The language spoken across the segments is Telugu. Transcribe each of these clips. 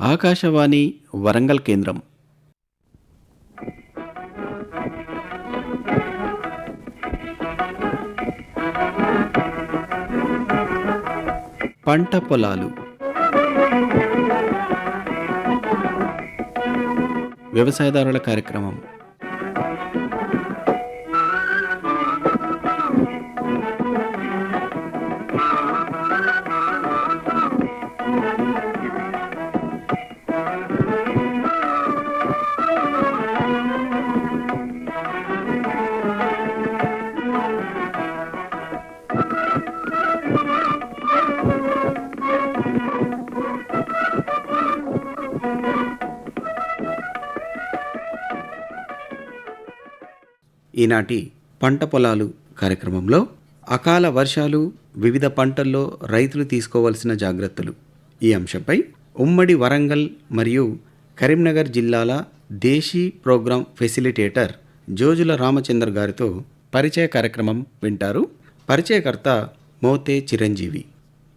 ఆకాశవాణి వరంగల్ కేంద్రం. పంట పొలాలు. వ్యవసాయదారుల కార్యక్రమం. ఈనాటి పంట పొలాలు కార్యక్రమంలో అకాల వర్షాలు వివిధ పంటల్లో రైతులు తీసుకోవాల్సిన జాగ్రత్తలు. ఈ అంశంపై ఉమ్మడి వరంగల్ మరియు కరీంనగర్ జిల్లాల దేశీ ప్రోగ్రాం ఫెసిలిటేటర్ జోజుల రామచందర్ గారితో పరిచయ కార్యక్రమం వింటారు పరిచయకర్త మోతే చిరంజీవి.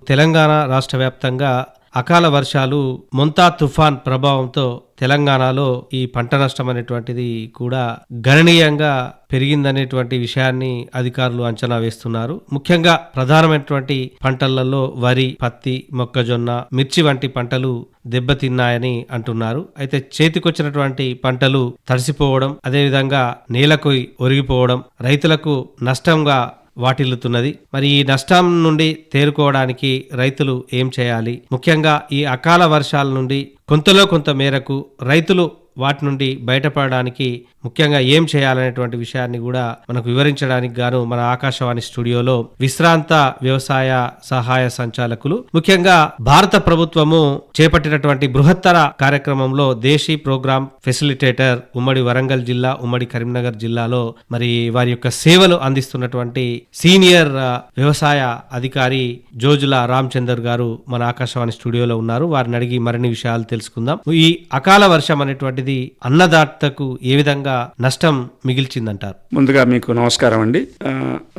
తెలంగాణ రాష్ట్ర వ్యాప్తంగా అకాల వర్షాలు మొంతా తుఫాన్ ప్రభావంతో తెలంగాణలో ఈ పంట నష్టం అనేటువంటిది కూడా గణనీయంగా పెరిగిందనేటువంటి విషయాన్ని అధికారులు అంచనా వేస్తున్నారు. ముఖ్యంగా ప్రధానమైనటువంటి పంటలలో వరి పత్తి మొక్కజొన్న మిర్చి వంటి పంటలు దెబ్బతిన్నాయని అంటున్నారు. అయితే చేతికొచ్చినటువంటి పంటలు తడిసిపోవడం అదేవిధంగా నేలకు ఒరిగిపోవడం రైతులకు నష్టంగా వాటిల్లుతున్నది. మరి ఈ నష్టం నుండి తేరుకోవడానికి రైతులు ఏం చేయాలి? ముఖ్యంగా ఈ అకాల వర్షాల నుండి కొంతలో కొంత మేరకు రైతులు వాటి నుండి బయటపడడానికి ముఖ్యంగా ఏం చేయాలనేటువంటి విషయాన్ని కూడా మనకు వివరించడానికి గాను మన ఆకాశవాణి స్టూడియోలో విశ్రాంత వ్యవసాయ సహాయ సంచాలకులు ముఖ్యంగా భారత ప్రభుత్వము చేపట్టినటువంటి బృహత్తర కార్యక్రమంలో దేశీ ప్రోగ్రాం ఫెసిలిటేటర్ ఉమ్మడి వరంగల్ జిల్లా ఉమ్మడి కరీంనగర్ జిల్లాలో మరి వారి యొక్క సేవలు అందిస్తున్నటువంటి సీనియర్ వ్యవసాయ అధికారి జోజుల రామచందర్ గారు మన ఆకాశవాణి స్టూడియోలో ఉన్నారు. వారిని అడిగి మరిన్ని విషయాలు తెలుసుకుందాం. ఈ అకాల వర్షం అనేటువంటి అనేటువంటిది అన్నదాతకు ఏ విధంగా నష్టం మిగిల్చిందంటారు? ముందుగా మీకు నమస్కారం అండి.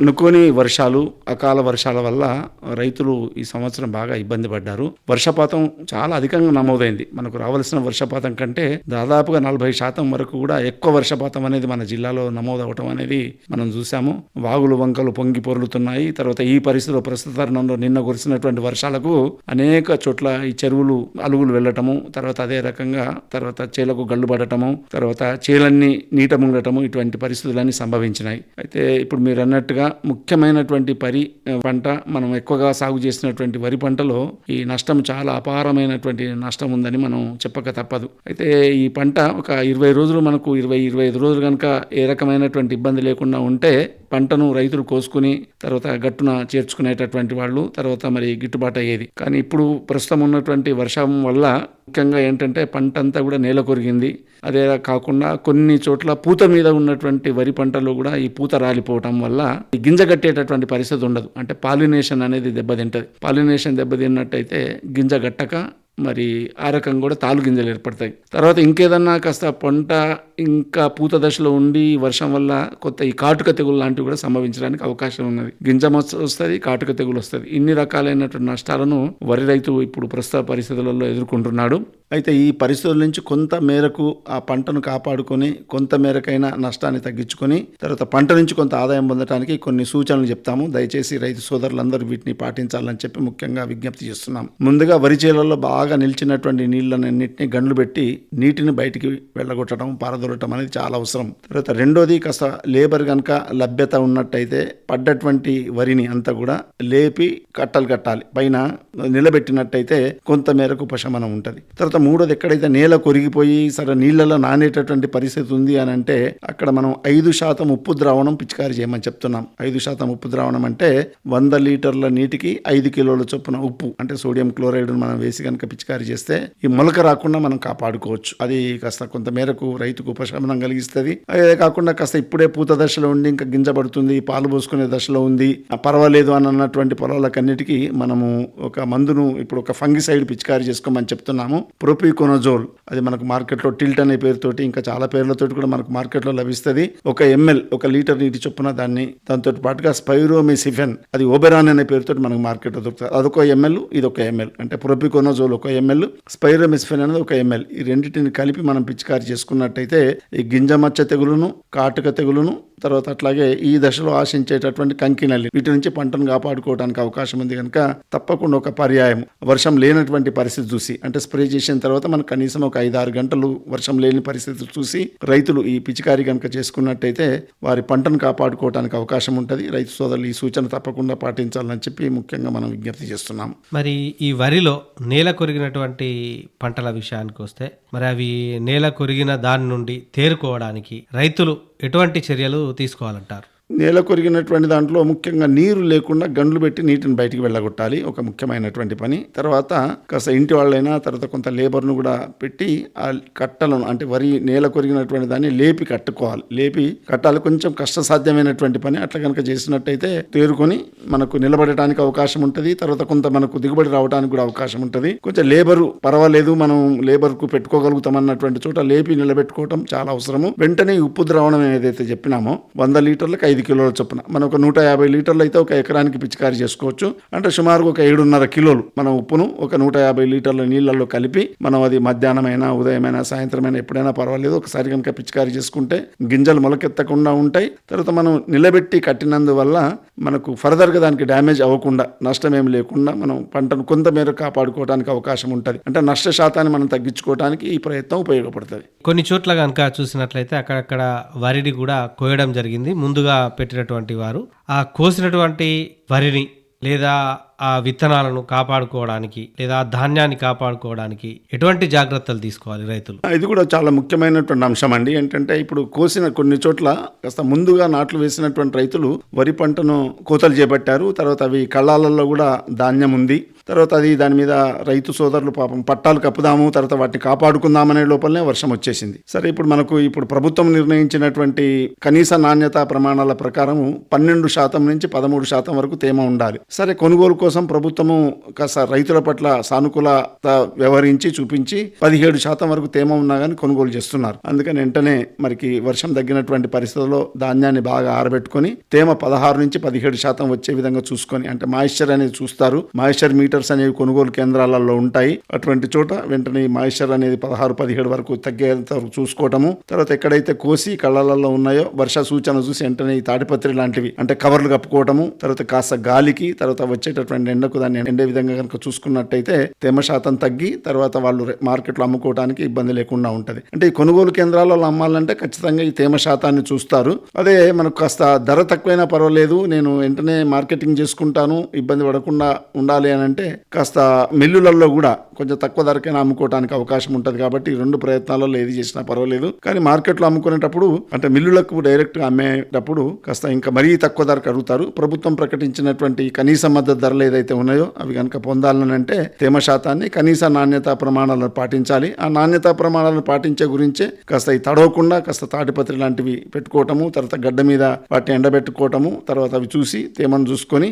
అనుకోని వర్షాలు అకాల వర్షాల వల్ల రైతులు ఈ సంవత్సరం బాగా ఇబ్బంది పడ్డారు. వర్షపాతం చాలా అధికంగా నమోదైంది. మనకు రావాల్సిన వర్షపాతం కంటే దాదాపుగా నలభై శాతం వరకు కూడా ఎక్కువ వర్షపాతం అనేది మన జిల్లాలో నమోదవటం అనేది మనం చూసాము వాగులు వంకలు పొంగి పొర్లుతున్నాయి. తర్వాత ఈ పరిస్థితిలో ప్రస్తుత తరుణంలో నిన్న కురిసినటువంటి వర్షాలకు అనేక చోట్ల ఈ చెరువులు అలుగులు వెళ్ళటము తర్వాత అదే రకంగా తర్వాత చేలకు గళ్ళు పడటము తర్వాత చేలన్నీ నీట ముంగటము ఇటువంటి పరిస్థితులన్నీ సంభవించినాయి. అయితే ఇప్పుడు మీరు అన్నట్టుగా ముఖ్యమైనటువంటి పరి పంట మనం ఎక్కువగా సాగు చేసినటువంటి వరి పంటలో ఈ నష్టం చాలా అపారమైనటువంటి నష్టం ఉందని మనం చెప్పక తప్పదు. అయితే ఈ పంట ఒక ఇరవై రోజులు మనకు ఇరవై ఇరవై ఐదు రోజులు కనుక ఏ రకమైనటువంటి ఇబ్బంది లేకుండా ఉంటే పంటను రైతులు కోసుకుని తర్వాత గట్టున చేర్చుకునేటటువంటి వాళ్ళు తర్వాత మరి గిట్టుబాటు అయ్యేది. కానీ ఇప్పుడు ప్రస్తుతం ఉన్నటువంటి వర్షం వల్ల ముఖ్యంగా ఏంటంటే పంట అంతా కూడా నేల కొరిగింది. అదే కాకుండా కొన్ని చోట్ల పూత మీద ఉన్నటువంటి వరి పంటలో కూడా ఈ పూత రాలిపోవటం వల్ల ఈ గింజ కట్టేటటువంటి పరిస్థితి ఉండదు. అంటే పాలినేషన్ అనేది దెబ్బతింటది. పాలినేషన్ దెబ్బతిన్నట్టయితే గింజ గట్టక మరి ఆ రకంగా కూడా తాలు గింజలు ఏర్పడతాయి. తర్వాత ఇంకేదన్నా కాస్త పంట ఇంకా పూత దశలో ఉండి వర్షం వల్ల కొత్త ఈ కాటుక తెగులు లాంటివి కూడా సంభవించడానికి అవకాశం ఉన్నది. గింజ మచ్చ వస్తుంది కాటుక తెగులు వస్తుంది. ఇన్ని రకాలైనటువంటి నష్టాలను వరి రైతు ఇప్పుడు ప్రస్తుత పరిస్థితులలో ఎదుర్కొంటున్నాడు. అయితే ఈ పరిస్థితుల నుంచి కొంత మేరకు ఆ పంటను కాపాడుకొని కొంత మేరకైనా నష్టాన్ని తగ్గించుకొని తర్వాత పంట నుంచి కొంత ఆదాయం పొందడానికి కొన్ని సూచనలు చెప్తాము. దయచేసి రైతు సోదరులందరూ వీటిని పాటించాలని చెప్పి ముఖ్యంగా విజ్ఞప్తి చేస్తున్నాం. ముందుగా వరి చేలలో బాగా నిలిచినటువంటి నీళ్ళన్నింటినీ గండ్లు పెట్టి నీటిని బయటికి వెళ్ళగొట్టడం పారదొలటం అనేది చాలా అవసరం. తర్వాత రెండోది కాస్త లేబర్ కనుక లభ్యత ఉన్నట్టయితే పడ్డటువంటి వరిని అంతా కూడా లేపి కట్టలు కట్టాలి. పైన నిలబెట్టినట్టయితే కొంత మేరకు ఉపశమనం ఉంటుంది. తర్వాత మూడోది ఎక్కడైతే నేల కొరిగిపోయి సరే నీళ్ళలో నానేటటువంటి పరిస్థితి ఉంది అని అంటే అక్కడ మనం ఐదు శాతం ఉప్పు ద్రావణం పిచికారి చేయమని చెప్తున్నాం. ఐదు శాతం ఉప్పు ద్రావణం అంటే వంద లీటర్ల నీటికి ఐదు కిలోల చొప్పున ఉప్పు అంటే సోడియం క్లోరైడ్ మనం వేసి కనుక పిచికారి చేస్తే ఈ మొలక రాకుండా మనం కాపాడుకోవచ్చు. అది కాస్త కొంత మేరకు రైతుకు ఉపశమనం కలిగిస్తుంది. అదే కాకుండా కాస్త ఇప్పుడే పూత దశలో ఉండి ఇంకా గింజ పడుతుంది పాలు పోసుకునే దశలో ఉంది. ఆ, పర్వాలేదు అని అన్నటువంటి పొలాలకన్నిటికీ మనము ఒక మందును ఇప్పుడు ఒక ఫంగిసైడ్ పిచికారి చేసుకోమని చెప్తున్నాము. ప్రొపికోనజోల్ అది మనకు మార్కెట్లో టిల్ట్ అనే పేరుతోటి ఇంకా చాలా పేర్లతోటి కూడా మనకు మార్కెట్లో లభిస్తుంది. ఒక ఎంఎల్ ఒక లీటర్ నీటి చొప్పున దాన్ని దాంతో పాటుగా స్పైరోమిసిఫెన్ అది ఓబెరాన్ అనే పేరుతో మనకు మార్కెట్లో దొరుకుతుంది. అదొక ఎంఎల్ ఇది ఒక ఎంఎల్. అంటే ప్రొపికోనజోల్ ఒక ఒక ఎంఎల్ స్పైరోమిసిఫెన్ అనేది ఒక ఎంఎల్ ఈ రెండింటిని కలిపి మనం పిచికారి చేసుకున్నట్టయితే ఈ గింజ మచ్చ తెగులును కాటుక తెగులును తర్వాత అట్లాగే ఈ దశలో ఆశించేటటువంటి కంకినల్లి వీటి నుంచి పంటను కాపాడుకోవడానికి అవకాశం ఉంది కనుక తప్పకుండా ఒక పర్యాయం. వర్షం లేనటువంటి పరిస్థితి చూసి అంటే స్ప్రే చేసిన తర్వాత మనకు కనీసం ఒక ఐదు ఆరు గంటలు వర్షం లేని పరిస్థితి చూసి రైతులు ఈ పిచికారి కనుక చేసుకున్నట్టయితే వారి పంటను కాపాడుకోవడానికి అవకాశం ఉంటుంది. రైతు సోదరులు ఈ సూచన తప్పకుండా పాటించాలని చెప్పి ముఖ్యంగా మనం విజ్ఞప్తి చేస్తున్నాం. మరి ఈ వరిలో నేల కొరిగినటువంటి పంటల విషయానికి వస్తే మరి అవి నేల కొరిగిన దాని నుండి తేరుకోవడానికి రైతులు ఎటువంటి చర్యలు తీసుకోవాలంటారు? నేల కొరిగినటువంటి దాంట్లో ముఖ్యంగా నీరు లేకుండా గండ్లు పెట్టి నీటిని బయటికి వెళ్ళగొట్టాలి. ఒక ముఖ్యమైనటువంటి పని. తర్వాత కాస్త ఇంటి వాళ్ళైనా తర్వాత కొంత లేబర్ను కూడా పెట్టి ఆ కట్టలను అంటే వరి నేల కొరిగినటువంటి దాన్ని లేపి కట్టుకోవాలి. లేపి కట్టాలి. కొంచెం కష్టసాధ్యమైనటువంటి పని. అట్లా కనుక చేసినట్టయితే తేరుకొని మనకు నిలబడటానికి అవకాశం ఉంటుంది. తర్వాత కొంత మనకు దిగుబడి రావడానికి కూడా అవకాశం ఉంటుంది. కొంచెం లేబరు పర్వాలేదు. మనం లేబర్కు పెట్టుకోగలుగుతాం అన్నటువంటి చోట లేపి నిలబెట్టుకోవటం చాలా అవసరము. వెంటనే ఉప్పు ద్రావణం ఏదైతే చెప్పినామో వంద లీటర్లకు ఐదు కిలోల చొప్పున. మనం ఒక నూట యాభై లీటర్లు అయితే ఒక ఎకరానికి పిచికారి చేసుకోవచ్చు. అంటే సుమారుగా ఒక ఏడున్నర కిలోలు మనం ఉప్పును ఒక నూట యాభై లీటర్ల నీళ్ళల్లో కలిపి మనం అది మధ్యాహ్నమైనా ఉదయమైనా సాయంత్రమైనా ఎప్పుడైనా పర్వాలేదు. ఒకసారి కనుక పిచికారి చేసుకుంటే గింజలు మొలకెత్తకుండా ఉంటాయి. తర్వాత మనం నిలబెట్టి కట్టినందువల్ల మనకు ఫర్దర్గా దానికి డ్యామేజ్ అవ్వకుండా నష్టం ఏమి లేకుండా మనం పంటను కొంతమేర కాపాడుకోవడానికి అవకాశం ఉంటుంది. అంటే నష్ట శాతాన్ని మనం తగ్గించుకోవడానికి ఈ ప్రయత్నం ఉపయోగపడుతుంది. కొన్ని చోట్ల కనుక చూసినట్లయితే అక్కడక్కడ వరిని కూడా కోయడం జరిగింది. ముందుగా పెట్టినటువంటి వారు. ఆ కోసినటువంటి వరిని లేదా ఆ విత్తనాలను కాపాడుకోవడానికి లేదా ధాన్యాన్ని కాపాడుకోవడానికి ఎటువంటి జాగ్రత్తలు తీసుకోవాలి రైతులు? ఇది కూడా చాలా ముఖ్యమైనటువంటి అంశం అండి. ఏంటంటే ఇప్పుడు కోసిన కొన్ని చోట్ల కాస్త ముందుగా నాట్లు వేసినటువంటి రైతులు వరి పంటను కోతలు చేపట్టారు. తర్వాత అవి కళ్ళాలలో కూడా ధాన్యం ఉంది. తర్వాత అది దాని మీద రైతు సోదరులు పాపం పట్టాలు కప్పుదాము తర్వాత వాటిని కాపాడుకుందామనే లోపలనే వర్షం వచ్చేసింది. సరే ఇప్పుడు మనకు ఇప్పుడు ప్రభుత్వం నిర్ణయించినటువంటి కనీస నాణ్యత ప్రమాణాల ప్రకారం పన్నెండు శాతం నుంచి పదమూడు శాతం వరకు తేమ ఉండాలి. సరే కొనుగోలు కోసం ప్రభుత్వము కాస్త రైతుల పట్ల సానుకూలత వ్యవహరించి చూపించి పదిహేడు శాతం వరకు తేమ ఉన్నా కానీ కొనుగోలు చేస్తున్నారు. అందుకని వెంటనే మరికి వర్షం తగ్గినటువంటి పరిస్థితుల్లో ధాన్యాన్ని బాగా ఆరబెట్టుకొని తేమ పదహారు నుంచి పదిహేడు శాతం వచ్చే విధంగా చూసుకొని అంటే మాయిశ్చర్ అనేది చూస్తారు. మాయిశ్చర్ మీటర్స్ అనేవి కొనుగోలు కేంద్రాలలో ఉంటాయి. అటువంటి చోట వెంటనే మాయిశ్చర్ అనేది పదహారు పదిహేడు వరకు తగ్గేంత వరకు చూసుకోవటము. తర్వాత ఎక్కడైతే కోసి కళ్ళలలో ఉన్నాయో వర్ష సూచన చూసి వెంటనే ఈ లాంటివి అంటే కవర్లు కప్పుకోవటము. తర్వాత కాస్త గాలికి తర్వాత వచ్చేటటువంటి ఎండకు దాన్ని ఎండే విధంగా కనుక చూసుకున్నట్టయితే తేమ శాతం తగ్గి తర్వాత వాళ్ళు మార్కెట్లో అమ్ముకోవడానికి ఇబ్బంది లేకుండా ఉంటుంది. అంటే ఈ కొనుగోలు కేంద్రాలలో అమ్మాలంటే ఖచ్చితంగా ఈ తేమ శాతాన్ని చూస్తారు. అదే మనకు కాస్త ధర తక్కువైనా పర్వాలేదు నేను వెంటనే మార్కెటింగ్ చేసుకుంటాను ఇబ్బంది పడకుండా ఉండాలి అని అంటే కాస్త మిల్లులలో కూడా కొంచెం తక్కువ ధరకైనా అమ్ముకోవడానికి అవకాశం ఉంటుంది కాబట్టి ఈ రెండు ప్రయత్నాలలో ఏది చేసినా పర్వాలేదు. కానీ మార్కెట్లో అమ్ముకునేటప్పుడు అంటే మిల్లులకు డైరెక్ట్గా అమ్మేటప్పుడు కాస్త ఇంకా మరీ తక్కువ ధరకు అడుగుతారు. ప్రభుత్వం ప్రకటించినటువంటి కనీస మద్దతు ధరలు ఏదైతే ఉన్నాయో అవి కనుక పొందాలనంటే తేమ శాతాన్ని కనీస నాణ్యత ప్రమాణాలను పాటించాలి. ఆ నాణ్యత ప్రమాణాలను పాటించే గురించే కాస్త ఈ తడవకుండా కాస్త తాటిపత్రి లాంటివి పెట్టుకోవటము తర్వాత గడ్డ మీద వాటిని ఎండబెట్టుకోవటము తర్వాత అవి చూసి తేమను చూసుకొని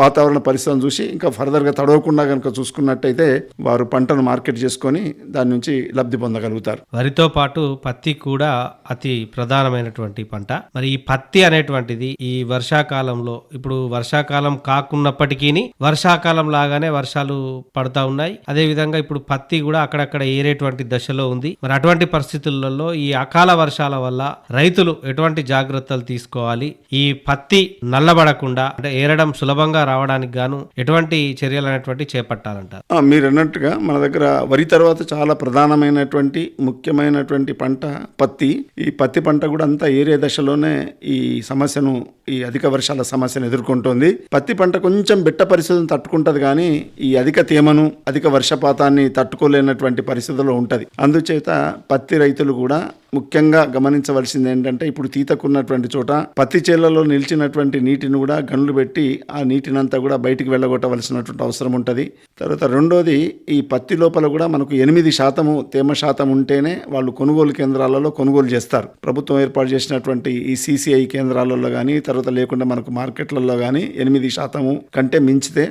వాతావరణ పరిస్థితులను చూసి ఇంకా ఫర్దర్గా తడవకుండా కనుక చూసుకున్నట్టయితే వారు పంటను మార్కెట్ చేసుకొని దాని నుంచి లబ్ధి పొందగలుగుతారు. వరితో పాటు పత్తి కూడా అతి ప్రధానమైనటువంటి పంట. మరి ఈ పత్తి అనేటువంటిది ఈ వర్షాకాలంలో ఇప్పుడు వర్షాకాలం కాకున్నప్పటికీ వర్షాకాలం లాగానే వర్షాలు పడతా ఉన్నాయి. అదే విధంగా ఇప్పుడు పత్తి కూడా అక్కడక్కడ ఏరేటువంటి దశలో ఉంది. మరి అటువంటి పరిస్థితులలో ఈ అకాల వర్షాల వల్ల రైతులు ఎటువంటి జాగ్రత్తలు తీసుకోవాలి? ఈ పత్తి నల్లబడకుండా అంటే ఏరడం సులభంగా రావడానికి గాను ఎటువంటి చర్యలు అనేటువంటి చేపట్టాలంటారు? మీరు అన్నట్టుగా మన దగ్గర వరి తర్వాత చాలా ప్రధానమైనటువంటి ముఖ్యమైనటువంటి పంట పత్తి. ఈ పత్తి పంట కూడా అంతా ఏరే దశలోనే ఈ సమస్యను ఈ అధిక వర్షాల సమస్యను ఎదుర్కొంటోంది. పత్తి పంట కొంచెం బిట్ట పరిస్థితులను తట్టుకుంటుంది కానీ ఈ అధిక తేమను అధిక వర్షపాతాన్ని తట్టుకోలేనటువంటి పరిస్థితుల్లో ఉంటుంది. అందుచేత పత్తి రైతులు కూడా ముఖ్యంగా గమనించవలసింది ఏంటంటే ఇప్పుడు తీతకున్నటువంటి చోట పత్తి చేళ్ళలో నిలిచినటువంటి నీటిని కూడా గనులు పెట్టి ఆ నీటినంతా కూడా బయటికి వెళ్ళగొట్టవలసినటువంటి అవసరం ఉంటుంది. తర్వాత రెండోది ఈ పత్తి లోపల కూడా మనకు ఎనిమిది శాతము తేమ శాతం ఉంటేనే వాళ్ళు కొనుగోలు కేంద్రాలలో కొనుగోలు చేస్తారు. ప్రభుత్వం ఏర్పాటు చేసినటువంటి ఈ సీసీఐ కేంద్రాలలో కానీ తర్వాత లేకుండా మనకు మార్కెట్లలో కానీ ఎనిమిది శాతము కంటే మించితే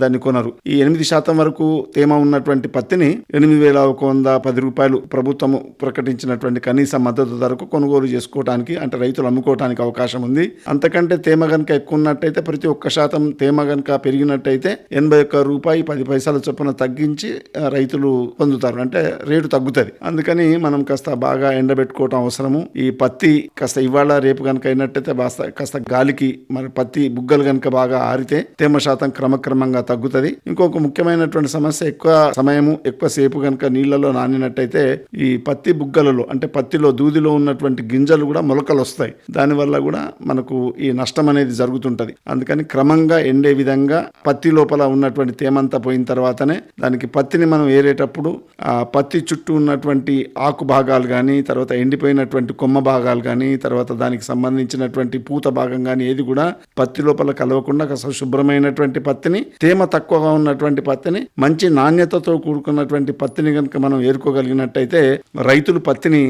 దాన్ని కొనరు. ఈ ఎనిమిది శాతం వరకు తేమ ఉన్నటువంటి పత్తిని ఎనిమిది వేల ఒక వంద పది రూపాయలు ప్రభుత్వము ప్రకటించినటువంటి కనీస మద్దతు ధరకు కొనుగోలు చేసుకోవడానికి అంటే రైతులు అమ్ముకోవడానికి అవకాశం ఉంది. అంతకంటే తేమ కనుక ఎక్కువ ఉన్నట్టయితే ప్రతి ఒక్క శాతం తేమ కనుక పెరిగినట్టయితే ఎనభై ఒక్క రూపాయి పది పైసల చొప్పున తగ్గించి రైతులు పొందుతారు. అంటే రేటు తగ్గుతుంది. అందుకని మనం కాస్త బాగా ఎండబెట్టుకోవటం అవసరము. ఈ పత్తి కాస్త ఇవాళ రేపు కనుక అయినట్టయితే కాస్త గాలికి మరి పత్తి బుగ్గలు కనుక బాగా ఆరితే తేమ శాతం క్రమక్రమంగా తగ్గుతుంది. ఇంకొక ముఖ్యమైనటువంటి సమస్య ఎక్కువ సమయము ఎక్కువ సేపు కనుక నీళ్ళలో నానినట్టయితే ఈ పత్తి బుగ్గలలో అంటే పత్తిలో దూదిలో ఉన్నటువంటి గింజలు కూడా మొలకలు వస్తాయి దానివల్ల కూడా మనకు ఈ నష్టం అనేది జరుగుతుంటది. అందుకని క్రమంగా ఎండే విధంగా పత్తి లోపల ఉన్నటువంటి తేమంతా పోయిన తర్వాతనే దానికి పత్తిని మనం ఏరేటప్పుడు ఆ పత్తి చుట్టూ ఉన్నటువంటి ఆకు భాగాలు కానీ తర్వాత ఎండిపోయినటువంటి కొమ్మ భాగాలు కానీ తర్వాత దానికి సంబంధించినటువంటి పూత భాగం కానీ ఏది కూడా పత్తి లోపల కలవకుండా శుభ్రమైనటువంటి పత్తిని తేమ తక్కువగా ఉన్నటువంటి పత్తిని మంచి నాణ్యతతో కూడుకున్నటువంటి పత్తిని కనుక మనం ఏరుకోగలిగినట్టయితే రైతులు పత్తిని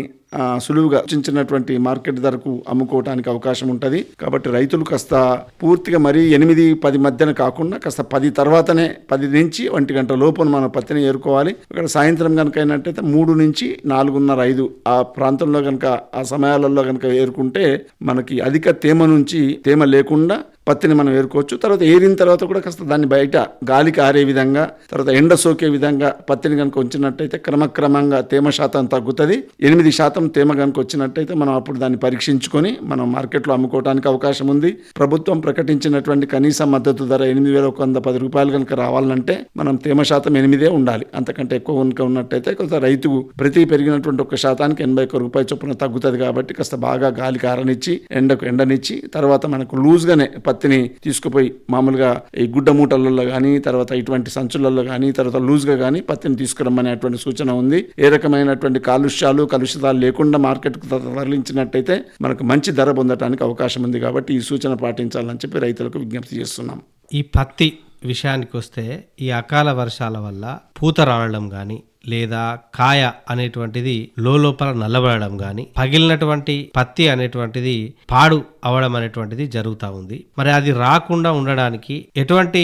సులువుగా సూచించినటువంటి మార్కెట్ ధరకు అమ్ముకోవడానికి అవకాశం ఉంటుంది. కాబట్టి రైతులు కాస్త పూర్తిగా మరీ ఎనిమిది పది మధ్యన కాకుండా కాస్త పది తర్వాతనే పది నుంచి ఒంటి గంట లోపున మనం పత్తిని ఏరుకోవాలి. ఇక్కడ సాయంత్రం కనుక అయినట్టయితే మూడు నుంచి నాలుగున్నర ఐదు ఆ ప్రాంతంలో కనుక ఆ సమయాలలో కనుక ఏరుకుంటే మనకి అధిక తేమ నుంచి తేమ లేకుండా పత్తిని మనం ఏరుకోవచ్చు. తర్వాత ఏరిన తర్వాత కూడా కాస్త దాన్ని బయట గాలికి ఆరే విధంగా తర్వాత ఎండ సోకే విధంగా పత్తిని కనుక ఉంచినట్టయితే క్రమక్రమంగా తేమ శాతం తగ్గుతుంది. ఎనిమిది శాతం తేమ కనుక వచ్చినట్టయితే మనం అప్పుడు దాన్ని పరీక్షించుకొని మనం మార్కెట్లో అమ్ముకోవడానికి అవకాశం ఉంది. ప్రభుత్వం ప్రకటించినటువంటి కనీస మద్దతు ధర ఎనిమిది వేల ఒక వంద పది రూపాయలు కనుక రావాలంటే మనం తేమ శాతం ఎనిమిదే ఉండాలి. అంతకంటే ఎక్కువ కనుక ఉన్నట్టయితే కొంత రైతు ప్రతి పెరిగినటువంటి ఒక శాతానికి ఎనభై ఒక్క రూపాయల చొప్పున తగ్గుతుంది కాబట్టి కాస్త బాగా గాలికి ఆరనిచ్చి ఎండకు ఎండనిచ్చి తర్వాత మనకు లూజ్గానే పత్తిని తీసుకుపోయి మామూలుగా ఈ గుడ్డ మూటలలో కానీ తర్వాత ఇటువంటి సంచులలో కానీ తర్వాత లూజ్గా కానీ పత్తిని తీసుకురమ్మనేటువంటి సూచన ఉంది. ఏ రకమైనటువంటి కాలుష్యాలు కలుషితాలు లేకుండా మార్కెట్కు తరలించినట్టయితే మనకు మంచి ధర పొందడానికి అవకాశం ఉంది కాబట్టి ఈ సూచన పాటించాలని చెప్పి రైతులకు విజ్ఞప్తి చేస్తున్నాం. ఈ పత్తి విషయానికి వస్తే ఈ అకాల వర్షాల వల్ల పూత రావడం కానీ లేదా కాయ అనేటువంటిది లోపల నల్లబడడం కానీ పగిలినటువంటి పత్తి అనేటువంటిది పాడు అవడం అనేటువంటిది జరుగుతూ ఉంది. మరి అది రాకుండా ఉండడానికి ఎటువంటి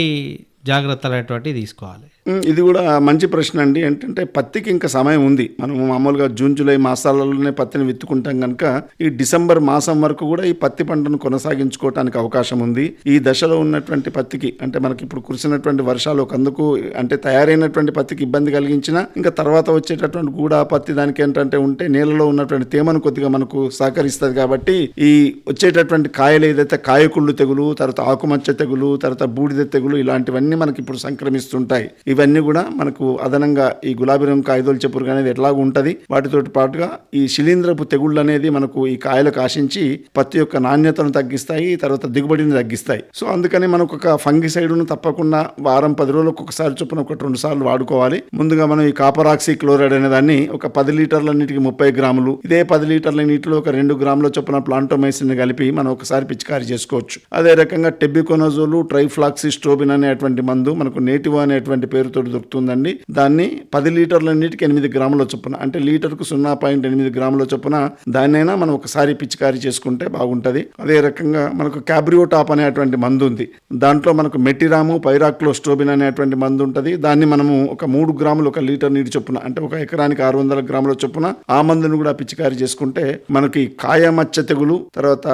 జాగ్రత్తలు అనేటువంటివి తీసుకోవాలి? ఇది కూడా మంచి ప్రశ్న అండి. ఏంటంటే పత్తికి ఇంకా సమయం ఉంది. మనం మామూలుగా జూన్ జూలై మాసాలలోనే పత్తిని విత్తుకుంటాం కనుక ఈ డిసెంబర్ మాసం వరకు కూడా ఈ పత్తి పంటను కొనసాగించుకోవటానికి అవకాశం ఉంది. ఈ దశలో ఉన్నటువంటి పత్తికి అంటే మనకి ఇప్పుడు కురిసినటువంటి వర్షాలు ఒకందుకు అంటే తయారైనటువంటి పత్తికి ఇబ్బంది కలిగించిన ఇంకా తర్వాత వచ్చేటటువంటి కూడా పత్తి దానికి ఏంటంటే ఉంటే నేలలో ఉన్నటువంటి తేమను కొద్దిగా మనకు సహకరిస్తుంది కాబట్టి ఈ వచ్చేటటువంటి కాయలు ఏదైతే కాయకుళ్ళు తెగులు తర్వాత ఆకుమచ్చ తెగులు తర్వాత బూడిద తెగులు ఇలాంటివన్నీ మనకి ఇప్పుడు సంక్రమిస్తుంటాయి. ఇవన్నీ కూడా మనకు అదనంగా ఈ గులాబీ రంగు కాయదోలు చెప్పురు అనేది ఎట్లాగూ ఉంటుంది. వాటితో పాటుగా ఈ శిలీంద్రపు తెగుళ్ళు అనేది మనకు ఈ కాయలకు ఆశించి పత్తి యొక్క నాణ్యతను తగ్గిస్తాయి తర్వాత దిగుబడిని తగ్గిస్తాయి. సో అందుకని మనకు ఒక ఫంగిసైడ్ను తప్పకుండా వారం పది రోజులకు ఒకసారి చొప్పున ఒకటి రెండు సార్లు వాడుకోవాలి. ముందుగా మనం ఈ కాపరాక్సీ క్లోరైడ్ అనే దాన్ని ఒక పది లీటర్ల నీటికి ముప్పై గ్రాములు ఇదే పది లీటర్ల నీటిలో ఒక రెండు గ్రాముల చొప్పున ప్లాంటోమైసిన్ కలిపి మనం ఒకసారి పిచికారి చేసుకోవచ్చు. అదే రకంగా టెబికోనజోలు ట్రైఫ్లాక్సిస్ట్రోబిన్ అనేటువంటి మందు మనకు నేటివ్ అనేటువంటి పేరుతో దొరుకుతుందండి. దాన్ని పది లీటర్ల నీటికి ఎనిమిది గ్రాముల చొప్పున అంటే లీటర్కు సున్నా పాయింట్ ఎనిమిది గ్రాముల చొప్పున దాన్నైనా మనం ఒకసారి పిచికారి చేసుకుంటే బాగుంటది. అదే రకంగా మనకు క్యాబ్రియో టాప్ అనేటువంటి మందు ఉంది దాంట్లో మనకు మెటిరాము పైరాక్లోస్టోబిన్ అనేటువంటి మందు ఉంటుంది దాన్ని మనము ఒక మూడు గ్రాములు ఒక లీటర్ నీటి చొప్పున అంటే ఒక ఎకరానికి ఆరు వందల గ్రాముల చొప్పున ఆ మందును కూడా పిచికారి చేసుకుంటే మనకి కాయ మచ్చ తెగులు తర్వాత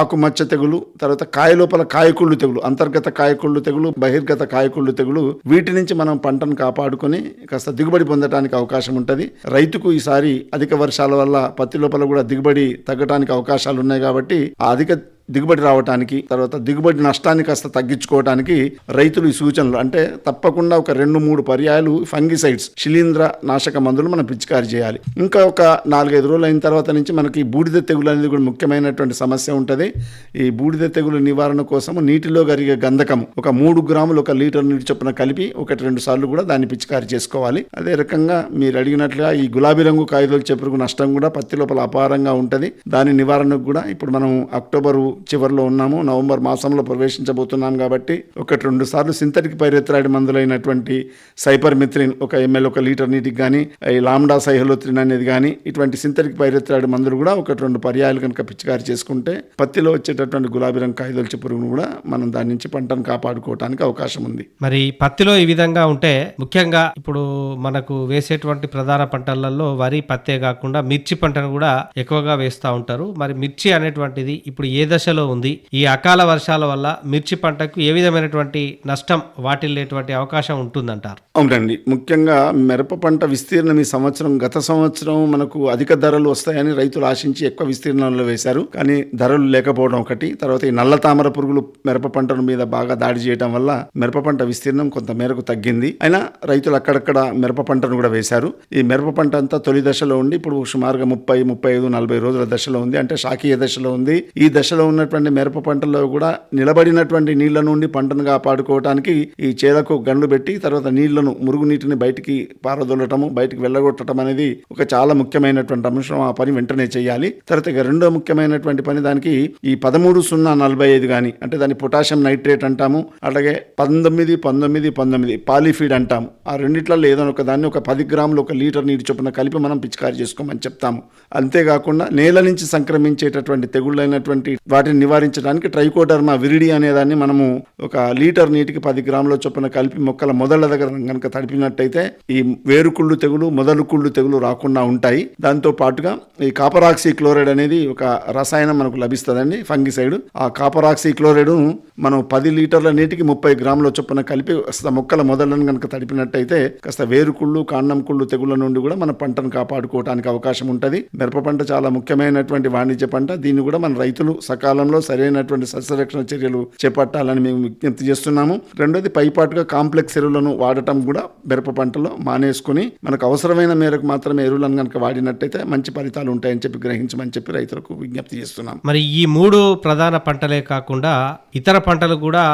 ఆకు మచ్చ తెగులు తర్వాత కాయ లోపల కాయకుళ్ళు తెగులు అంతర్గత కాయకుళ్ళు తెగులు బహిర్గత కాయకుళ్ళు తెగులు వీటి నుంచి మనం పంటను కాపాడుకొని కాస్త దిగుబడి పొందడానికి అవకాశం ఉంటుంది. రైతుకు ఈసారి అధిక వర్షాల వల్ల పత్తి లోపల కూడా దిగుబడి తగ్గడానికి అవకాశాలు ఉన్నాయి కాబట్టి ఆ అధిక దిగుబడి రావడానికి తర్వాత దిగుబడి నష్టాన్ని కాస్త తగ్గించుకోవడానికి రైతులు ఈ సూచనలు. అంటే తప్పకుండా ఒక రెండు మూడు పర్యాయాలు ఫంగిసైడ్స్ శిలీంద్ర నాశక మందులు మనం పిచికారి చేయాలి. ఇంకా ఒక నాలుగైదు రోజులు అయిన తర్వాత నుంచి మనకి బూడిద తెగులు అనేది కూడా ముఖ్యమైనటువంటి సమస్య ఉంటుంది. ఈ బూడిద తెగులు నివారణ కోసం నీటిలో కరిగే గంధకం ఒక మూడు గ్రాములు ఒక లీటర్ నీటి చొప్పున కలిపి ఒకటి రెండు సార్లు కూడా దాన్ని పిచికారి చేసుకోవాలి. అదే రకంగా మీరు అడిగినట్లుగా ఈ గులాబీ రంగు కాయలు చెప్పుకు నష్టం కూడా పత్తి లోపల అపారంగా ఉంటుంది. దాని నివారణకు కూడా ఇప్పుడు మనం అక్టోబరు చివరిలో ఉన్నాము. నవంబర్ మాసంలో ప్రవేశించబోతున్నాం కాబట్టి ఒకటి రెండు సార్లు సింథటిక్ పైరెత్రాయిడ్ మందులైనటువంటి సైపర్మిత్రిన్ ఒక ఎంఎల్ ఒక లీటర్ నీటికి కానీ ఈ లాండా సైహలోత్రిన్ అనేది కానీ ఇటువంటి సింథటిక్ పైరెత్రాయిడ్ మందులు కూడా ఒకటి రెండు పర్యాయాలు కనుక పిచికారి చేసుకుంటే పత్తిలో వచ్చేటటువంటి గులాబీ రంగు కాయదొలిచి పురుగును కూడా మనం దాని నుంచి పంటను కాపాడుకోవడానికి అవకాశం ఉంది. మరి పత్తిలో ఈ విధంగా ఉంటే ముఖ్యంగా ఇప్పుడు మనకు వేసేటువంటి ప్రధాన పంటలలో వరి పత్తే కాకుండా మిర్చి పంటను కూడా ఎక్కువగా వేస్తూ ఉంటారు. మరి మిర్చి అనేటువంటిది ఇప్పుడు ఏ దశ దశలో ఉంది. ఈ అకాల వర్షాల వల్ల మిర్చి పంటకు ఏ విధమైనటువంటి నష్టం వాటిల్లేటువంటి అవకాశం ఉంటుందంటారు? అవునండి. ముఖ్యంగా మిరప పంట విస్తీర్ణం ఈ సంవత్సరం గత సంవత్సరం మనకు అధిక ధరలు వస్తాయని రైతులు ఆశించి ఎక్కువ విస్తీర్ణంలో వేశారు. కానీ ధరలు లేకపోవడం ఒకటి. తర్వాత ఈ నల్ల తామర పురుగులు మిరప పంటల మీద బాగా దాడి చేయడం వల్ల మిరప పంట విస్తీర్ణం కొంత మేరకు తగ్గింది. అయినా రైతులు అక్కడక్కడ మిరప పంటను కూడా వేశారు. ఈ మిరప పంట అంతా తొలి దశలో ఉండి ఇప్పుడు సుమారుగా ముప్పై ముప్పై ఐదు నలభై రోజుల దశలో ఉంది. అంటే శాఖీయ దశలో ఉంది. ఈ దశలో ఉన్నటువంటి మిరప పంటల్లో కూడా నిలబడినటువంటి నీళ్ళ నుండి పంటను కాపాడుకోవడానికి ఈ చేలకు గండ్లు పెట్టి తర్వాత నీళ్ళను మురుగునీటిని బయటికి పారదొలటము బయటికి వెళ్ళగొట్టడం అనేది ఒక చాలా ముఖ్యమైనటువంటి అంశం. ఆ పని వెంటనే చేయాలి. తర్వాత రెండో ముఖ్యమైనటువంటి పని దానికి ఈ పదమూడు సున్నా నలభై ఐదు కానీ అంటే దాని పొటాషియం నైట్రేట్ అంటాము అలాగే పంతొమ్మిది పంతొమ్మిది పంతొమ్మిది పాలిఫీడ్ అంటాము. ఆ రెండిట్లలో ఏదైనా ఒక దాన్ని ఒక పది గ్రాములు ఒక లీటర్ నీటి చొప్పున కలిపి మనం పిచికారి చేసుకోమని చెప్తాము. అంతేకాకుండా నేల నుంచి సంక్రమించేటటువంటి తెగుళ్ళైనటువంటి వాటిని నివారించడానికి ట్రైకోడర్మా విరిడి అనే దాన్ని మనము ఒక లీటర్ నీటికి పది గ్రాముల చొప్పున కలిపి మొక్కల మొదళ్ళ దగ్గర కనుక తడిపినట్టయితే ఈ వేరుకుళ్ళు తెగులు మొదలు కుళ్ళు తెగులు రాకుండా ఉంటాయి. దాంతో పాటుగా ఈ కాపరాక్సీ క్లోరైడ్ అనేది ఒక రసాయనం మనకు లభిస్తుందండి ఫంగిసైడ్. ఆ కాపరాక్సీ క్లోరైడ్ మనం పది లీటర్ల నీటికి ముప్పై గ్రాముల చొప్పున కలిపి కాస్త మొక్కల మొదలను కనుక తడిపినట్టయితే కాస్త వేరుకుళ్ళు కాండం కుళ్ళు తెగుల నుండి కూడా మన పంటను కాపాడుకోవడానికి అవకాశం ఉంటుంది. మిరప పంట చాలా ముఖ్యమైనటువంటి వాణిజ్య పంట. దీన్ని కూడా మన రైతులు కాలంలో సరైనటువంటి సస్యరక్షణ చర్యలు చేపట్టాలని మేము విజ్ఞప్తి చేస్తున్నాము. రెండోది పైపాటుగా కాంప్లెక్స్ ఎరువులను వాడటం కూడా మిరప పంటలో మానేసుకుని మనకు అవసరమైన మేరకు మాత్రమే ఎరువులను కనుక వాడినట్టయితే మంచి ఫలితాలు ఉంటాయని చెప్పి గ్రహించమని చెప్పి రైతులకు విజ్ఞప్తి చేస్తున్నాం. మరి ఈ మూడు ప్రధాన పంటలే కాకుండా ఇతర పంటలు కూడా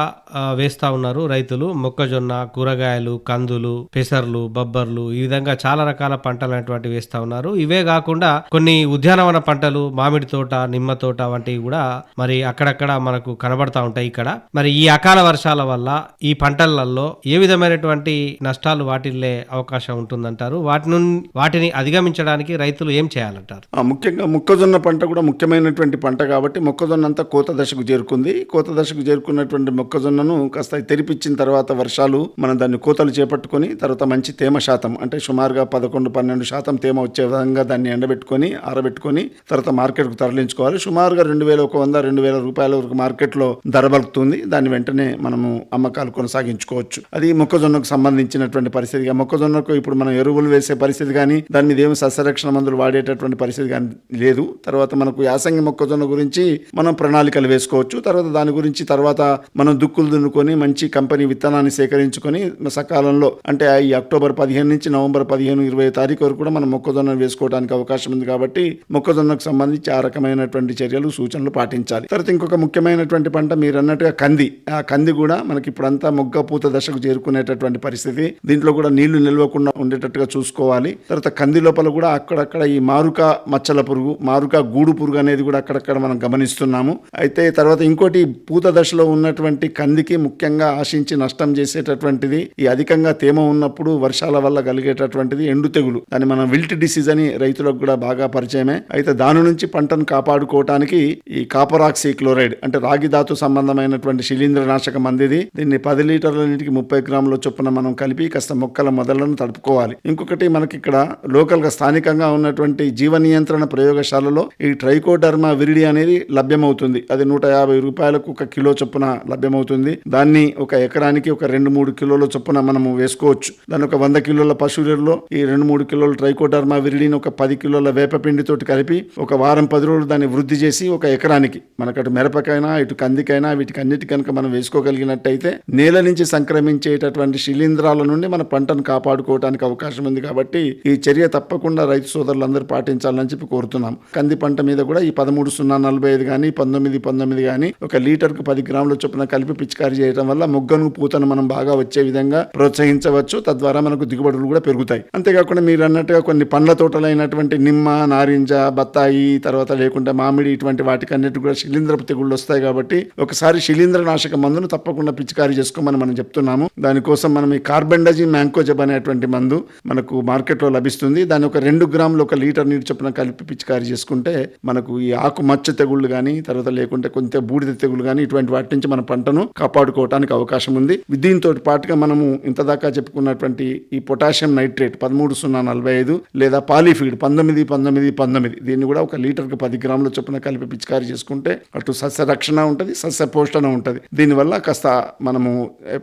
వేస్తా ఉన్నారు రైతులు. మొక్కజొన్న కూరగాయలు కందులు పెసర్లు బొబ్బర్లు ఈ విధంగా చాలా రకాల పంటలు అనేటువంటి వేస్తా ఉన్నారు. ఇవే కాకుండా కొన్ని ఉద్యానవన పంటలు మామిడి తోట నిమ్మ తోట వంటివి కూడా మరి అక్కడక్కడ మనకు కనబడతా ఉంటాయి ఇక్కడ. మరి ఈ అకాల వర్షాల వల్ల ఈ పంటలలో ఏ విధమైనటువంటి నష్టాలు వాటిల్లే అవకాశం ఉంటుందంటారు? వాటి నుండి వాటిని అధిగమించడానికి రైతులు ఏం చేయాలంటారు? ముఖ్యంగా మొక్కజొన్న పంట కూడా ముఖ్యమైనటువంటి పంట కాబట్టి మొక్కజొన్న అంతా కోత దశకు చేరుకుంది. కోత దశకు చేరుకున్నటువంటి మొక్కజొన్నను కాస్త తెరిపించిన తర్వాత వర్షాలు మనం దాన్ని కోతలు చేపట్టుకొని తర్వాత మంచి తేమ శాతం అంటే సుమారుగా పదకొండు పన్నెండు శాతం తేమ వచ్చే విధంగా దాన్ని ఎండబెట్టుకొని ఆరబెట్టుకొని తర్వాత మార్కెట్కు తరలించుకోవాలి. సుమారుగా రెండు వేల ఒక వంద రెండు వేల రూపాయల వరకు మార్కెట్లో ధర బలుకుతుంది దాన్ని వెంటనే మనము అమ్మకాలు కొనసాగించుకోవచ్చు. అది మొక్కజొన్నకు సంబంధించినటువంటి పరిస్థితి. మొక్కజొన్నకు ఇప్పుడు మనం ఎరువులు వేసే పరిస్థితి కానీ దాని మీద ఏమి సస్యరక్షణ మందులు వాడేటటువంటి పరిస్థితి కానీ లేదు. తర్వాత మనకు యాసంగి మొక్కజొన్న గురించి మనం ప్రణాళికలు వేసుకోవచ్చు. తర్వాత దాని గురించి తర్వాత మనం దుక్కులు దున్నుకొని మంచి కంపెనీ విత్తనాన్ని సేకరించుకొని సకాలంలో అంటే ఈ అక్టోబర్ పదిహేను నుంచి నవంబర్ పదిహేను ఇరవై తారీఖు వరకు కూడా మనం మొక్కజొన్న వేసుకోవడానికి అవకాశం ఉంది కాబట్టి మొక్కజొన్నకు సంబంధించి ఆ రకమైనటువంటి చర్యలు సూచనలు పాటించాలి. తర్వాత ఇంకొక ముఖ్యమైనటువంటి పంట మీరు అన్నట్టుగా కంది. ఆ కంది కూడా మనకి ఇప్పుడంతా మొగ్గ పూత దశకు చేరుకునేటటువంటి పరిస్థితి. దీంట్లో కూడా నీళ్ళు నిల్వకుండా ఉండేటట్టుగా చూసుకోవాలి. తర్వాత కంది లోపల కూడా అక్కడక్కడ ఈ మారుక మచ్చల పురుగు మారుక గూడు పురుగు అనేది కూడా అక్కడక్కడ మనం గమనిస్తున్నాము. అయితే తర్వాత ఇంకోటి పూత దశలో ఉన్నటువంటి కందికి ముఖ్యంగా ఆశించి నష్టం చేసేటటువంటిది ఈ అధికంగా తేమ ఉన్నప్పుడు వర్షాల వల్ల కలిగేటటువంటిది ఎండు తెగులు. దాన్ని మనం విల్ట్ డిసీజ్ అని రైతులకు కూడా బాగా పరిచయమే. అయితే దాని నుంచి పంటను కాపాడుకోవటానికి ఈ కాపరాక్సీ క్లోరైడ్ అంటే రాగి ధాతు సంబంధమైనటువంటి శిలీంద్రనాశక మందిది దీన్ని పది లీటర్ల నీటికి ముప్పై గ్రాముల చొప్పున మనం కలిపి కాస్త మొక్కల మొదలను తడుపుకోవాలి. ఇంకొకటి మనకి ఇక్కడ లోకల్గా స్థానికంగా ఉన్నటువంటి జీవ నియంత్రణ ప్రయోగశాలలో ఈ ట్రైకోడర్మా విరిడి అనేది లభ్యమవుతుంది. అది నూట యాభై రూపాయలకు ఒక కిలో చొప్పున లభ్యమవుతుంది. దాన్ని ఒక ఎకరానికి ఒక రెండు మూడు కిలోల చొప్పున మనము వేసుకోవచ్చు. దాని ఒక వంద కిలోల పశువులలో ఈ రెండు మూడు కిలోల ట్రైకోడర్మా విరిడిని ఒక పది కిలోల వేపపిండితోటి కలిపి ఒక వారం పది రోజులు దాన్ని వృద్ధి చేసి ఒక ఎకరానికి మనకు అటు మిరపకైనా ఇటు కందికైనా వీటికి అన్నిటి కనుక మనం వేసుకోగలిగినట్టయితే నేల నుంచి సంక్రమించేటటువంటి శిలీంధ్రాల నుండి మన పంటను కాపాడుకోవడానికి అవకాశం ఉంది కాబట్టి ఈ చర్య తప్పకుండా రైతు సోదరులందరూ పాటించాలని చెప్పి కోరుతున్నాం. కంది పంట మీద కూడా ఈ పదమూడు సున్నా నలభై ఐదు కానీ పంతొమ్మిది పంతొమ్మిది కానీ ఒక లీటర్కు పది గ్రాముల చొప్పున కలిపి పిచికారీ చేయడం వల్ల మొగ్గను పూతను మనం బాగా వచ్చే విధంగా ప్రోత్సహించవచ్చు. తద్వారా మనకు దిగుబడులు కూడా పెరుగుతాయి. అంతేకాకుండా మీరు అన్నట్టుగా కొన్ని పండ్ల తోటలైనటువంటి నిమ్మ నారింజ బత్తాయి తర్వాత లేకుంటే మామిడి ఇటువంటి వాటికన్నిటి కూడా కూడా శిలీంద్రపు తెగుళ్ళు వస్తాయి కాబట్టి ఒకసారి శిలీంద్ర నాశక మందును తప్పకుండా పిచికారీ చేసుకోమని మనం చెప్తున్నాము. దానికోసం మనం ఈ కార్బెండజిన్ మ్యాంకోజబ్ అనేటువంటి మందు మనకు మార్కెట్లో లభిస్తుంది. దాని ఒక రెండు గ్రాములు ఒక లీటర్ నీరు చొప్పున కలిపి పిచికారీ చేసుకుంటే మనకు ఈ ఆకు మచ్చ తెగుళ్ళు కానీ తర్వాత లేకుంటే కొంత బూడిద తెగులు కానీ ఇటువంటి వాటి నుంచి మన పంటను కాపాడుకోవడానికి అవకాశం ఉంది. దీంతో పాటుగా మనము ఇంతదాకా చెప్పుకున్నటువంటి ఈ పొటాషియం నైట్రేట్ పదమూడు సున్నా నలభై ఐదు లేదా పాలిఫీడ్ పంతొమ్మిది పంతొమ్మిది పంతొమ్మిది దీన్ని కూడా ఒక లీటర్కి పది గ్రాముల చొప్పున కలిపి పిచికారీ చేసుకుంటే అటు సస్య రక్షణ ఉంటుంది సస్య పోషణ ఉంటుంది. దీనివల్ల కాస్త మనము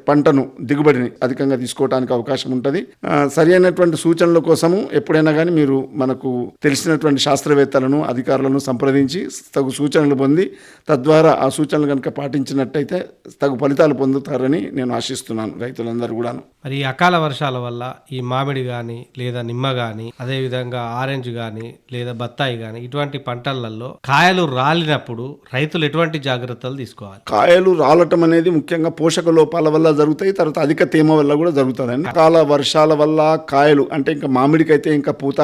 పంటను దిగుబడిని అధికంగా తీసుకోవడానికి అవకాశం ఉంటుంది. సరి అయినటువంటి సూచనల కోసము ఎప్పుడైనా కానీ మీరు మనకు తెలిసినటువంటి శాస్త్రవేత్తలను అధికారులను సంప్రదించి తగు సూచనలు పొంది తద్వారా ఆ సూచనలు కనుక పాటించినట్టయితే తగు ఫలితాలు పొందుతారని నేను ఆశిస్తున్నాను రైతులందరూ కూడాను. మరి ఈ అకాల వర్షాల వల్ల ఈ మామిడి కానీ లేదా నిమ్మ కానీ అదేవిధంగా ఆరెంజ్ కానీ లేదా బత్తాయి కానీ ఇటువంటి పంటలలో కాయలు రాలినప్పుడు రైతులు ఎటువంటి జాగ్రత్తలు తీసుకోవాలి? కాయలు రాలటం అనేది ముఖ్యంగా పోషక లోపాల వల్ల జరుగుతాయి తర్వాత అధిక తేమ వల్ల కూడా జరుగుతుందండి కాల వర్షాల వల్ల కాయలు అంటే ఇంకా మామిడికైతే ఇంకా పూత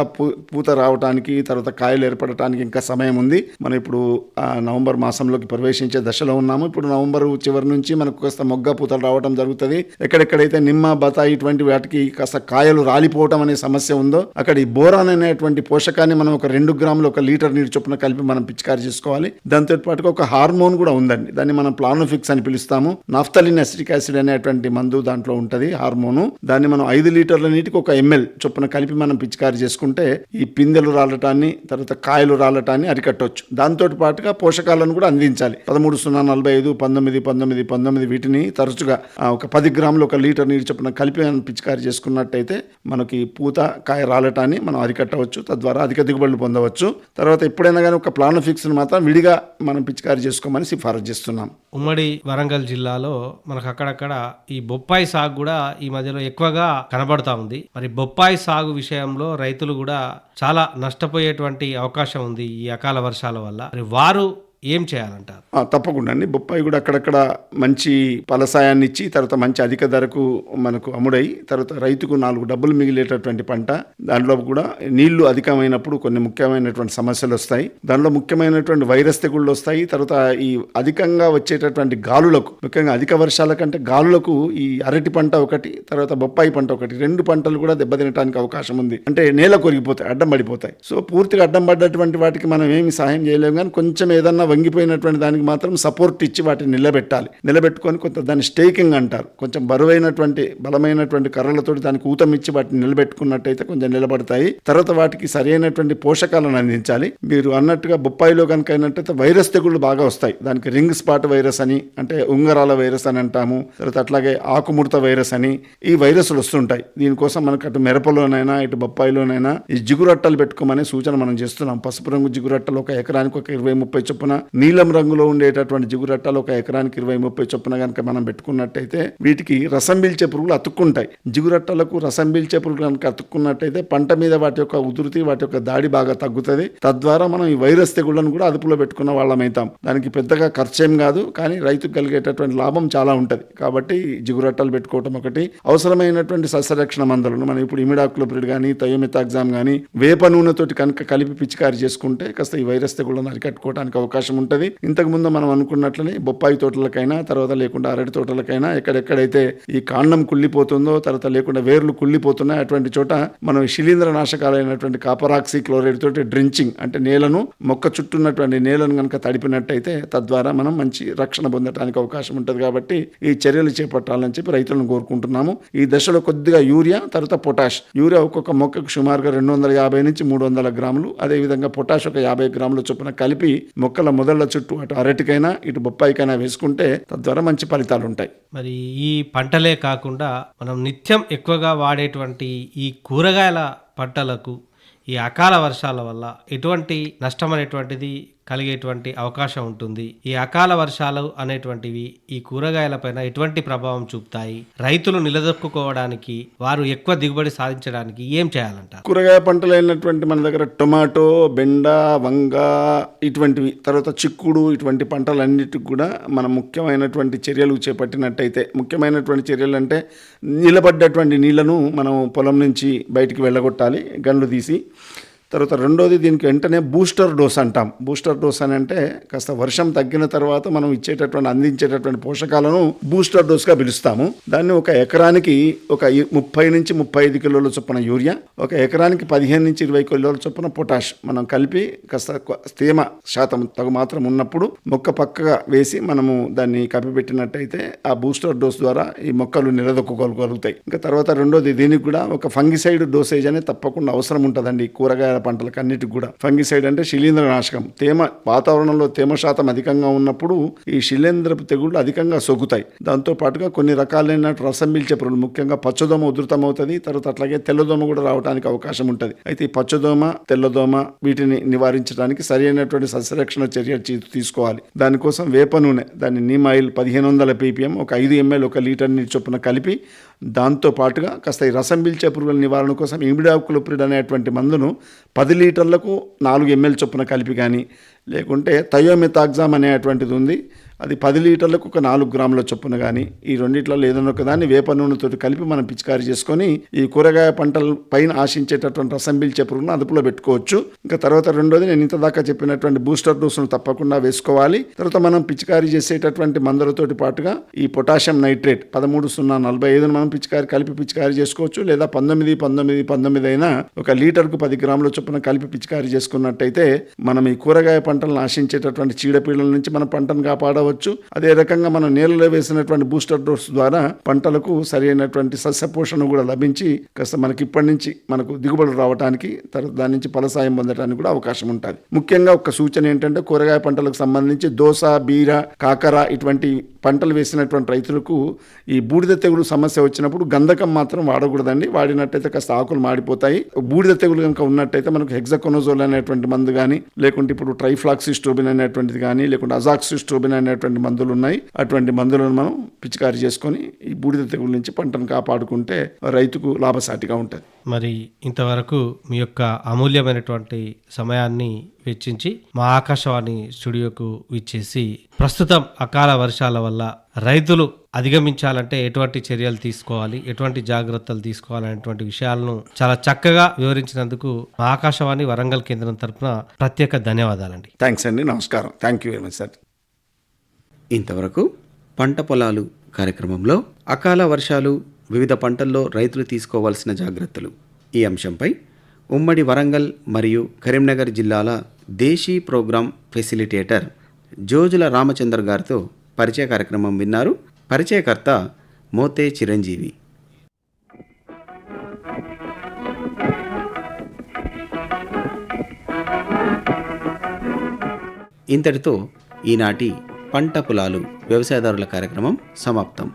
పూత రావడానికి తర్వాత కాయలు ఏర్పడటానికి ఇంకా సమయం ఉంది. మనం ఇప్పుడు ఆ, నవంబర్ మాసంలోకి ప్రవేశించే దశలో ఉన్నాము. ఇప్పుడు నవంబర్ చివరి నుంచి మనకు కాస్త మొగ్గ పూతలు రావడం జరుగుతుంది. ఎక్కడెక్కడైతే నిమ్మ బతాయి ఇటువంటి వాటికి కాస్త కాయలు రాలిపోవటం అనే సమస్య ఉందో అక్కడ ఈ బోరాన్ అనేటువంటి పోషకాన్ని మనం ఒక రెండు గ్రాములు ఒక లీటర్ నీరు చొప్పున కలిపి మనం పిచికారి చేసుకోవాలి. దాంతో పాటుగా ఒక హార్మోన్ కూడా ఉందండి. దాన్ని మనం ప్లానోఫిక్స్ అని పిలుస్తాము. నాఫ్తలిన్ అసిటిక్ యాసిడ్ అనేటువంటి మందు దాంట్లో ఉంటది హార్మోను. దాన్ని మనం ఐదు లీటర్ల నీటికి ఒక ఎంఎల్ చొప్పున కలిపి మనం పిచికారి చేసుకుంటే ఈ పిందెలు రాలటాన్ని తర్వాత కాయలు రాలటాన్ని అరికట్టవచ్చు దాంతో పాటుగా పోషకాలను కూడా అందించాలి. పదమూడు సున్నా నలభై ఐదు పంతొమ్మిది పంతొమ్మిది పంతొమ్మిది వీటిని తరచుగా ఒక పది గ్రాములు ఒక లీటర్ నీరు చొప్పున కలిపి మనం పిచికారి చేసుకున్నట్టయితే మనకి పూత కాయ రాలటాన్ని మనం అరికట్టవచ్చు తద్వారా అధిక దిగుబడులు పొందవచ్చు. తర్వాత ఎప్పుడైనా కానీ ఒక ప్లానోఫిక్స్ని మాత్రం విడిగా మనం పిచికారి చేసుకోమని సిఫారసు చేస్తున్నాం. ఉమ్మడి వరంగల్ జిల్లాలో మనకు అక్కడక్కడ ఈ బొప్పాయి సాగు కూడా ఈ మధ్యలో ఎక్కువగా కనబడతా ఉంది. మరి బొప్పాయి సాగు విషయంలో రైతులు కూడా చాలా నష్టపోయేటువంటి అవకాశం ఉంది ఈ అకాల వర్షాల వల్ల. మరి వారు ఏం చేయాలంటారు? తప్పకుండా అండి. బొప్పాయి కూడా అక్కడక్కడ మంచి ఫలసాయాన్ని ఇచ్చి తర్వాత మంచి అధిక ధరకు మనకు అమ్ముడై తర్వాత రైతుకు నాలుగు డబ్బులు మిగిలేటటువంటి పంట దాంట్లో కూడా నీళ్ళు అధికమైనప్పుడు కొన్ని ముఖ్యమైనటువంటి సమస్యలు వస్తాయి. దానిలో ముఖ్యమైనటువంటి వైరస్ తెగుళ్ళు వస్తాయి. తర్వాత ఈ అధికంగా వచ్చేటటువంటి గాలులకు ముఖ్యంగా అధిక వర్షాల కంటే గాలులకు ఈ అరటి పంట ఒకటి తర్వాత బొప్పాయి పంట ఒకటి రెండు పంటలు కూడా దెబ్బతినడానికి అవకాశం ఉంది. అంటే నేల కొరిగిపోతాయి అడ్డం పడిపోతాయి. సో పూర్తిగా అడ్డం పడ్డటువంటి వాటికి మనం ఏమి సహాయం చేయలేము. కానీ కొంచెం ఏదన్నా వంగిపోయినటువంటి దానికి మాత్రం సపోర్ట్ ఇచ్చి వాటిని నిలబెట్టాలి. నిలబెట్టుకొని కొంత దాన్ని స్టేకింగ్ అంటారు. కొంచెం బరువైనటువంటి బలమైనటువంటి కర్రలతోటి దానికి ఊతం ఇచ్చి వాటిని నిలబెట్టుకున్నట్టయితే కొంచెం నిలబడతాయి. తర్వాత వాటికి సరైనటువంటి పోషకాలను అందించాలి. మీరు అన్నట్టుగా బొప్పాయిలో కనుక అయినట్టయితే వైరస్ తెగుళ్ళు బాగా వస్తాయి. దానికి రింగ్ స్పాట్ వైరస్ అని అంటే ఉంగరాల వైరస్ అని అంటాము. తర్వాత అట్లాగే ఆకుముడత వైరస్ అని ఈ వైరస్లు వస్తుంటాయి. దీనికోసం మనకు అటు మిరపలోనైనా ఇటు బొప్పాయిలోనైనా ఈ జిగురట్టలు పెట్టుకోమనే సూచన మనం చేస్తున్నాం. పసుపు రంగు జిగురట్టలు ఒక ఎకరానికి ఒక ఇరవై ముప్పై చొప్పున నీలం రంగులో ఉండేటటువంటి జిగురట్టలు ఒక ఎకరానికి ఇరవై ముప్పై చొప్పున కనుక మనం పెట్టుకున్నట్టయితే వీటికి రసం పీల్చే పురుగులు అతుక్కుంటాయి. జిగురట్టలకు రసం పీల్చే పురుగులు కనుక అతుక్కున్నట్టయితే పంట మీద వాటి యొక్క ఉధృతి వాటి యొక్క దాడి బాగా తగ్గుతుంది. తద్వారా మనం ఈ వైరస్ తెగుళ్ళను కూడా అదుపులో పెట్టుకున్న వాళ్ళం అవుతాం దానికి పెద్దగా ఖర్చేం కాదు కానీ రైతుకు కలిగేటటువంటి లాభం చాలా ఉంటుంది. కాబట్టి జిగురట్టలు పెట్టుకోవటం ఒకటి. అవసరమైనటువంటి సస్యరక్షణ మందులను మనం ఇప్పుడు ఇమిడాక్లోప్రిడ్ కానీ తయోమితాగ్జామ్ కానీ వేప నూనెతోటి కనుక కలిపి పిచికారి చేసుకుంటే కాస్త ఈ వైరస్ తెగుళ్ళను అరికట్టుకోవడానికి అవకాశం ఉంటుంది. ఇంతకు ముందు మనం అనుకున్నట్లని బొప్పాయి తోటలకైనా తర్వాత లేకుండా అరటి తోటలకైనా ఎక్కడెక్కడైతే ఈ కాండం కుళ్ళిపోతుందో తర్వాత లేకుండా వేర్లు కుళ్ళిపోతున్నాయి అటువంటి చోట మనం శిలీంద్ర నాశకాలైనటువంటి కాపరాక్సీ క్లోరైడ్ తోటి డ్రించింగ్ అంటే నేలను మొక్క చుట్టూ ఉన్నటువంటి నేలను కనుక తడిపినట్టయితే తద్వారా మనం మంచి రక్షణ పొందడానికి అవకాశం ఉంటుంది కాబట్టి ఈ చర్యలు చేపట్టాలని చెప్పి రైతులను కోరుకుంటున్నాము. ఈ దశలో కొద్దిగా యూరియా తర్వాత పొటాష్. యూరియా ఒక్కొక్క మొక్కకు సుమారుగా రెండు వందల యాభై నుంచి మూడు వందల గ్రాములు అదేవిధంగా పొటాష్ ఒక యాభై గ్రాముల చొప్పున కలిపి మొక్కల మొదళ్ళ చుట్టూ అటు అరటికైనా ఇటు బొప్పాయికైనా వేసుకుంటే తద్వారా మంచి ఫలితాలు ఉంటాయి మరి ఈ పంటలే కాకుండా మనం నిత్యం ఎక్కువగా వాడేటువంటి ఈ కూరగాయల పంటలకు ఈ అకాల వర్షాల వల్ల ఎటువంటి నష్టం అనేటువంటిది కలిగేటువంటి అవకాశం ఉంటుంది. ఈ అకాల వర్షాలు అనేటువంటివి ఈ కూరగాయలపైన ఎటువంటి ప్రభావం చూపుతాయి? రైతులు నిలదొక్కుకోవడానికి వారు ఎక్కువ దిగుబడి సాధించడానికి ఏం చేయాలంట? కూరగాయ పంటలు అయినటువంటి మన దగ్గర టొమాటో బెండ వంగ ఇటువంటివి తర్వాత చిక్కుడు ఇటువంటి పంటలన్నిటికి కూడా మనం ముఖ్యమైనటువంటి చర్యలు చేపట్టినట్టయితే ముఖ్యమైనటువంటి చర్యలు అంటే నిలబడ్డటువంటి నీళ్ళను మనం పొలం నుంచి బయటికి వెళ్ళగొట్టాలి గండ్లు తీసి. తర్వాత రెండోది దీనికి వెంటనే బూస్టర్ డోస్ అంటాం. బూస్టర్ డోస్ అని అంటే కాస్త వర్షం తగ్గిన తర్వాత మనం ఇచ్చేటటువంటి అందించేటటువంటి పోషకాలను బూస్టర్ డోస్గా పిలుస్తాము. దాన్ని ఒక ఎకరానికి ఒక ముప్పై నుంచి ముప్పై ఐదు కిలోల చొప్పున యూరియా ఒక ఎకరానికి పదిహేను నుంచి ఇరవై కిలోల చొప్పున పొటాష్ మనం కలిపి కాస్త తేమ శాతం తగు మాత్రం ఉన్నప్పుడు మొక్క పక్కగా వేసి మనము దాన్ని కప్పిపెట్టినట్టయితే ఆ బూస్టర్ డోస్ ద్వారా ఈ మొక్కలు నిలదొక్కుకోగలుగుతాయి ఇంకా తర్వాత రెండోది దీనికి కూడా ఒక ఫంగిసైడ్ డోసేజ్ అనేది తప్పకుండా అవసరం ఉంటుందండి. ఈ కూరగాయల పంటలకు అన్నిటికి కూడా. ఫంగిసైడ్ అంటే శిలీంద్ర నాశకం. తేమ వాతావరణంలో తేమ శాతం అధికంగా ఉన్నప్పుడు ఈ శిలీంద్రపు తెగుళ్ళు అధికంగా సోకుతాయి. దాంతో పాటుగా కొన్ని రకాలైన రసం పీల్చే పురుగులు ముఖ్యంగా పచ్చదోమ ఉధృతం అవుతుంది తర్వాత అట్లాగే తెల్లదోమ కూడా రావడానికి అవకాశం ఉంటుంది. అయితే ఈ పచ్చదోమ తెల్లదోమ వీటిని నివారించడానికి సరైనటువంటి సస్యరక్షణ చర్య తీసుకోవాలి. దానికోసం వేప నూనె దాన్ని నీమ్ ఆయిల్ పదిహేను వందల పీపీఎం ఒక ఐదు ఎంఎల్ ఒక లీటర్ నీటి చొప్పున కలిపి దాంతో పాటుగా కాస్త ఈ రసం పీల్చే పురుగుల నివారణ కోసం ఇమిడాక్లోప్రిడ్ అనేటువంటి మందును పది లీటర్లకు నాలుగు ఎంఎల్ చొప్పున కలిపి కానీ లేకుంటే థయోమెతాగ్జామ్ అనేటువంటిది ఉంది అది పది లీటర్లకు ఒక నాలుగు గ్రాముల చొప్పున కానీ ఈ రెండిట్లలో ఏదైనా ఒక దాన్ని వేప నూనెతో కలిపి మనం పిచికారీ చేసుకొని ఈ కూరగాయ పంటల పైన ఆశించేటటువంటి రసం పీల్చే పురుగును అదుపులో పెట్టుకోవచ్చు. ఇంకా తర్వాత రెండోది నేను ఇంత దాకా చెప్పినటువంటి బూస్టర్ డోసును తప్పకుండా వేసుకోవాలి. తర్వాత మనం పిచికారీ చేసేటటువంటి మందులతోటి పాటుగా ఈ పొటాషియం నైట్రేట్ పదమూడు సున్నా నలభై ఐదును మనం పిచికారీ కలిపి పిచికారీ చేసుకోవచ్చు. లేదా పంతొమ్మిది పంతొమ్మిది పంతొమ్మిది అయినా ఒక లీటర్కు పది గ్రాముల చొప్పున కలిపి పిచికారీ చేసుకున్నట్టయితే మనం ఈ కూరగాయ పంట పంటలను నాశించేటటువంటి చీడపీడల నుంచి మన పంటను కాపాడవచ్చు. అదే రకంగా మనం నేలలో వేసినటువంటి బూస్టర్ డోస్ ద్వారా పంటలకు సరైనటువంటి సస్య పోషణ కూడా లభించి కాస్త మనకి ఇప్పటి నుంచి మనకు దిగుబడులు రావడానికి తర్వాత దాని నుంచి ఫలసాయం పొందడానికి కూడా అవకాశం ఉంటుంది. ముఖ్యంగా ఒక సూచన ఏంటంటే కూరగాయ పంటలకు సంబంధించి దోస బీర కాకర ఇటువంటి పంటలు వేసినటువంటి రైతులకు ఈ బూడిద తెగులు సమస్య వచ్చినప్పుడు గంధకం మాత్రం వాడకూడదండి. వాడినట్టయితే కాస్త ఆకులు మాడిపోతాయి. బూడిద తెగులు కనుక ఉన్నట్టయితే మనకు హెగ్జకోనోజోల్ అనేటువంటి మందు కానీ లేకుంటే ఇప్పుడు ఫ్లాక్సిస్ట్రోబిన్ అనేటువంటిది కానీ లేకుంటే అజాక్సిస్ట్రోబిన్ అనేటువంటి మందులు ఉన్నాయి. అటువంటి మందులను మనం పిచికారీ చేసుకొని ఈ బూడిద తెగుల నుంచి పంటను కాపాడుకుంటే రైతుకు లాభసాటిగా ఉంటుంది. మరి ఇంతవరకు మీ యొక్క అమూల్యమైనటువంటి సమయాన్ని వెచ్చించి మా ఆకాశవాణి స్టూడియోకు ఇచ్చేసి ప్రస్తుతం అకాల వర్షాల వల్ల రైతులు అధిగమించాలంటే ఎటువంటి చర్యలు తీసుకోవాలి? ఎటువంటి జాగ్రత్తలు తీసుకోవాలనేటువంటి విషయాలను చాలా చక్కగా వివరించినందుకు ఆకాశవాణి వరంగల్ కేంద్రం తరపున ప్రత్యేక ధన్యవాదాలండి. థ్యాంక్స్ అండి. నమస్కారం. Thank you very much sir. ఇంతవరకు పంట పొలాలు కార్యక్రమంలో అకాల వర్షాలు వివిధ పంటల్లో రైతులు తీసుకోవాల్సిన జాగ్రత్తలు. ఈ అంశంపై ఉమ్మడి వరంగల్ మరియు కరీంనగర్ జిల్లాల దేశీ ప్రోగ్రాం ఫెసిలిటేటర్ జోజుల రామచందర్ గారితో పరిచయ కార్యక్రమం విన్నారు. పరిచయకర్త మోతే చిరంజీవి. ఇంతటితో ఈనాటి పంట పొలాలు వ్యవసాయదారుల కార్యక్రమం సమాప్తం.